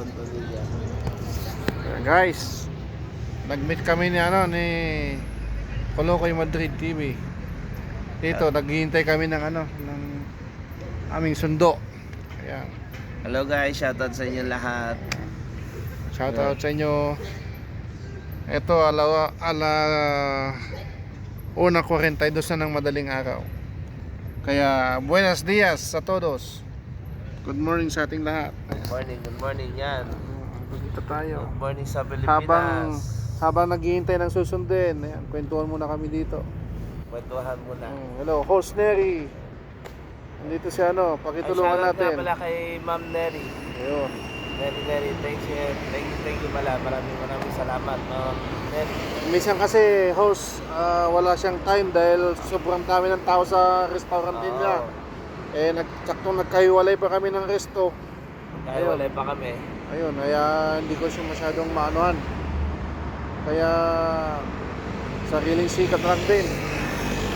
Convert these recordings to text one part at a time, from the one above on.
Fontanilla. Ayan, guys, nag-meet kami ni ano ni Colocoy Madrid TV. Dito, naghihintay kami ng ano ng aming sundo. Ayan. Hello guys, shoutout sa inyo lahat. Shout out sa inyo. Ito ala ala una 42 na ng madaling araw. Kaya buenos dias sa todos. Good morning sa ating lahat. Good morning, good morning yan. Dito tayo. Good morning sa Pilipinas. Habang habang naghihintay ng susundin, ayan, kwentuhan muna kami dito. Kwentuhan muna. Mm, hello, host Neri. Nandito si ano, Ay, pakitulungan shoutout natin. nga pala kay Ma'am Neri. Ayun. Neri, Neri, thank you, thank you, thank you pala. Maraming maraming salamat, Ma'am Neri. Minsan kasi host, ah, wala siyang time dahil sobrang dami ng tao sa restaurant din niya. Eh, nagsaktong nagkahiwalay pa kami ng resto. Wala pa kami. Ayun, kaya hindi ko siya masyadong maanuhan. Kaya sariling sikat lang din.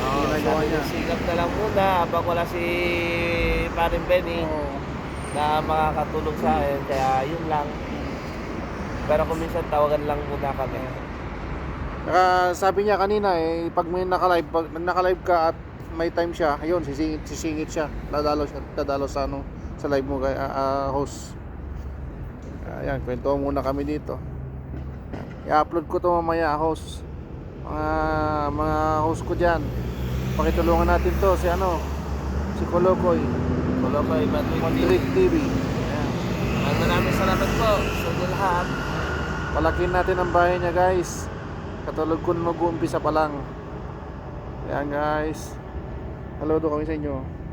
Oo, niya. niya, sigap na lang muna habang wala si Parin Benny Oo. na makakatulong sa akin. Kaya yun lang. Pero kung minsan tawagan lang muna kami. Saka sabi niya kanina eh, pag may nakalive, pag nakalive ka at may time siya, ayun, sisingit, sisingit siya. Dadalo siya, dadalo sa ano, sa live mo kay ah, ah, host. Ayan, kwento muna kami dito. I-upload ko to mamaya, host. Mga, mga host ko dyan. Pakitulungan natin to, si ano, si Kolokoy, Tulo ko, Madrid TV. Ayan. Maraming salamat po sa lahat. Palakin natin ang bahay niya guys Katulog ko nung mag-uumpisa pa lang Ayan guys Hello do kami sa inyo